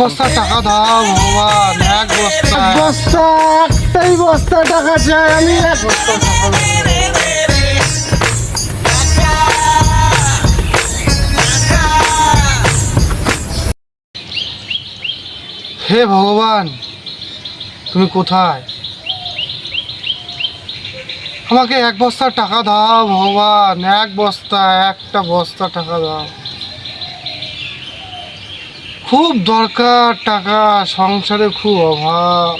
বস্তা টাকা দাও ভগবান এক বস্তা। বস্তা একটাই বস্তা টাকা চাই আমি এক বস্তা টাকা হে ভগবান তুমি কোথায়? আমাকে এক বস্তা টাকা দাও ভগবান এক বস্তা একটা বস্তা টাকা দাও। খুব দরকার টাকা সংসারে খুব অভাব।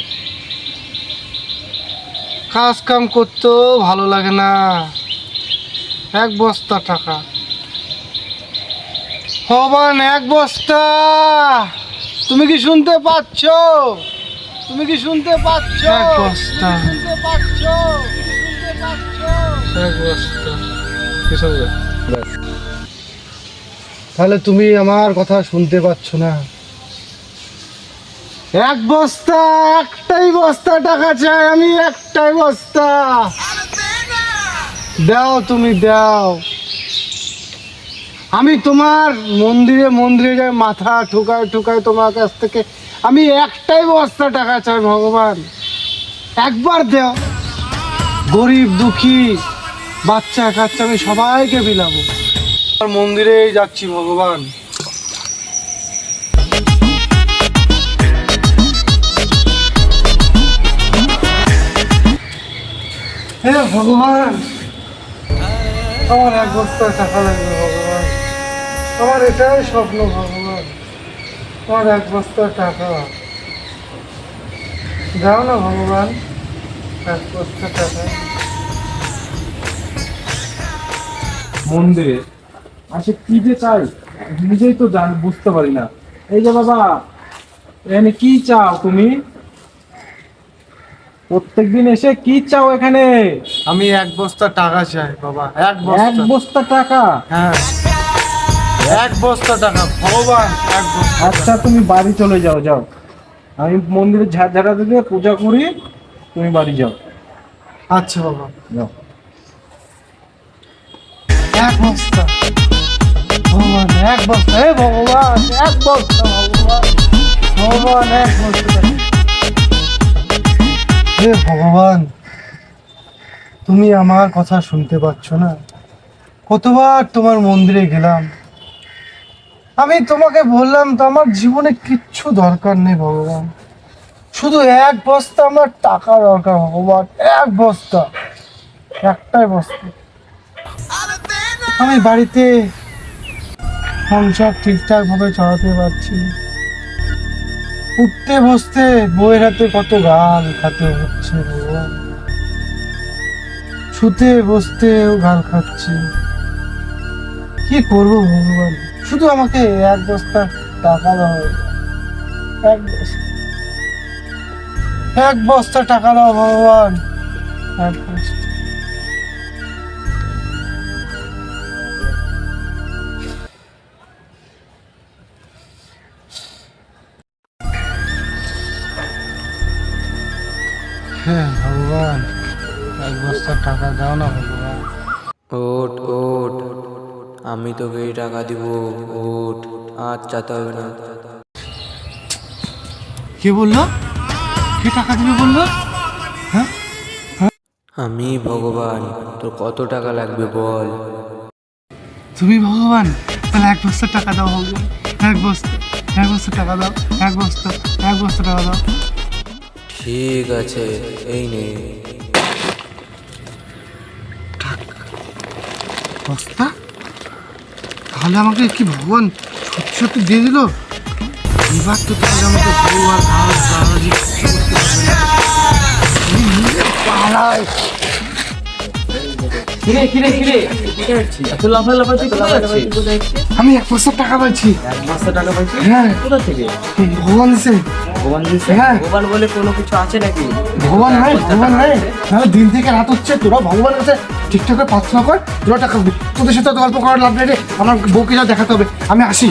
কাজ কাম করতেও ভালো লাগে না। এক বস্তা টাকা। ভগবান এক বস্তা! তুমি কি শুনতে পাচ্ছ? তুমি কি শুনতে পাচ্ছ? এক বস্তা। শুনতে পাচ্ছ? এক বস্তা। তাহলে তুমি আমার কথা শুনতে পাচ্ছ না। এক বস্তা, একটাই বস্তা টাকা চাই, আমি একটাই বস্তা। দাও তুমি, দাও। আমি তোমার মন্দিরে মন্দিরে যাই মাথা ঠুকায় ঠুকায় তোমার কাছ থেকে আমি একটাই বস্তা টাকা চাই, ভগবান। একবার দাও। গরিব, দুঃখী, বাচ্চা, কাচ্চা, আমি সবাইকে বিলাবো। মন্দিরেই যাচ্ছি, ভগবান। হে ভগবান, আমার এক বস্তা টাকা লাগবে ভগবান। আমার এটাই স্বপ্ন ভগবান, আমার এক বস্তা টাকা। দাও না ভগবান, এক বস্তা টাকা। মন্দিরে আসে কি যে চাই নিজেই তো জান বুঝতে পারি না। এই যে বাবা এখানে কি চাও তুমি? প্রত্যেকদিন এসে কি চাও এখানে? আমি এক বস্তা টাকা চাই বাবা এক বস্তা। এক বস্তা টাকা? হ্যাঁ। এক বস্তা টাকা ভগবান এক বস্তা আচ্ছা তুমি বাড়ি চলে যাও যাও। আমি মন্দিরে ঝাড় ঝাড়াতে দিয়ে পূজা করি তুমি বাড়ি যাও। আচ্ছা বাবা। যাও। এক বস্তা। এক বস্তা হে ভগবান, এক বস্তা ভগবান। ভগবান, এক বস্তা হে ভগবান, তুমি আমার কথা শুনতে পাচ্ছ না? কতবার তোমার মন্দিরে গেলাম। আমি তোমাকে বললাম, তো আমার জীবনে কিচ্ছু দরকার নেই ভগবান। শুধু এক বস্তা আমার টাকা দরকার, ভগবান, এক বস্তা। একটাই বস্তা। আমি বাড়িতে সংসার ঠিকঠাক ভাবে চড়াতে পারছি। উঠতে বসতে বইয়ের হাতে কত গাল খাতে হচ্ছে ভগবান শুতে বসতেও গাল খাচ্ছি। কি করব ভগবান? শুধু আমাকে এক বস্তা টাকা দাও। এক বস্তা। এক বস্তা টাকা দাও ভগবান। এক বস্তা। হ্যাঁ ভগবান। এক বস্তা টাকা দাও না ভগবান। ওট ওট আমি তোকে এই টাকা দিব ওট আর চাতে হবে না। কে বলল? কে টাকা দিবে বলল? আমি ভগবান তোর কত টাকা লাগবে বল। তুমি ভগবান তাহলে এক বস্তা টাকা দাও ভগবান। এক বস্তা এক বস্তা টাকা দাও এক বস্তা এক বস্তা টাকা দাও। ঠিক আছে এই নে। বস্তা? তাহলে আমাকে কি ভগবান সত্যি সত্যি দিয়ে দিল? এবার তো তাহলে আমাকে বউ আর ঘাস দাঁড়াজি কিচ্ছু করতে পারবে না। আমি নিজে পালাই কিরে কিরে কিরে? এত লাফা লাফাচ্ছি আমি এক বস্তা টাকা পাইছি। এক টাকা পাইছিস? হ্যাঁ। কোথা থেকে? ভগবান দিছে। ভগবান দিয়েছে হ্যাঁ। ভগবান বলে কোনো কিছু আছে নাকি? ভগবান নাই ভগবান নাই। তাহলে দিন থেকে রাত হচ্ছে তোরা ভগবানের কাছে ঠিকঠাক করে প্রার্থনা কর তোরা টাকা তোদের সাথে গল্প করার লাভ নেই রে আমার বউকে যা দেখাতে হবে। আমি আসি।